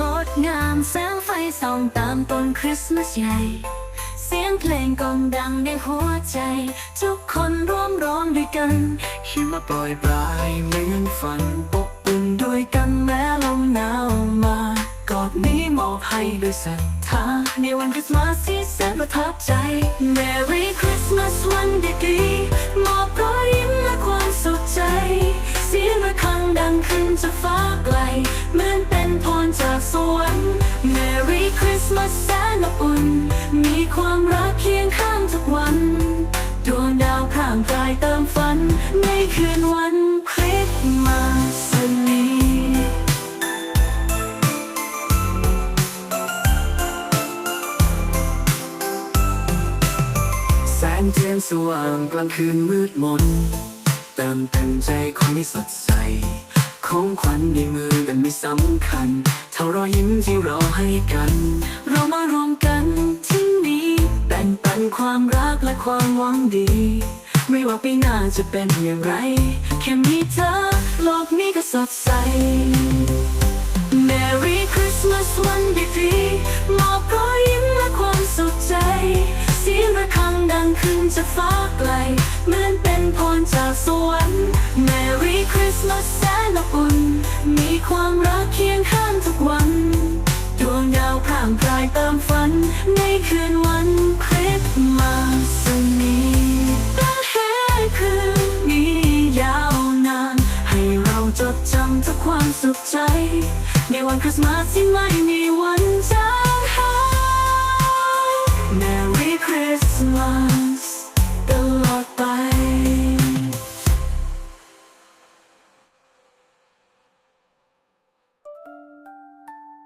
งดงามแสงไฟส่องตามต้นคริสต์มาสใหญ่ เสียงเพลงกองดังในหัวใจ ทุกคนร่วมร้องด้วยกันหิมะโปรยปลายเหมือนฝันอบอุ่นด้วยกันแม้ลมหนาวมากอดนี้มอบให้ด้วยศรัทธาในวันคริสต์มาสที่แสนประทับใจ Merry Christmas วันดีๆมอบรอยยิ้มและความสุขใจ เสียงระฆังดังขึ้นจากฟ้า Merry Christmas แสนอบอุ่น มีความรักเคียงข้างทุกวัน ดวงดาวพร่างพรายเติมฝัน ในคืนวันคริสต์มาสนี้แสงเทียนสว่างกลางคืนมืดมน เติมเต็มใจคนที่สดใส ของขวัญในมือกันไม่สำคัญ ท่ารอยยิ้มที่เราให้กัน เรามารวมกันที่นี้แบ่งปันความรักและความหวังดี ไม่ว่าปีหน้าจะเป็นอย่างไร แค่มีเธอโลกนี้ก็สดใส Merry Christmas วันดีๆมอบรอยยิ้มและความสุขใจ เสียงระฆังดังขึ้นจากฟ้าไกล เหมือนเป็นพรจาก ความรักเคียงข้างทุกวัน ดวงดาวพร่างพรายตามฝัน ในคืนวันคริสต์มาสนี้ตั้งแต่คืนนี้ยาวนาน ให้เราจดจำทุกความสุขใจ ในวันคริสต์มาสที่ไม่มีวันจางหาย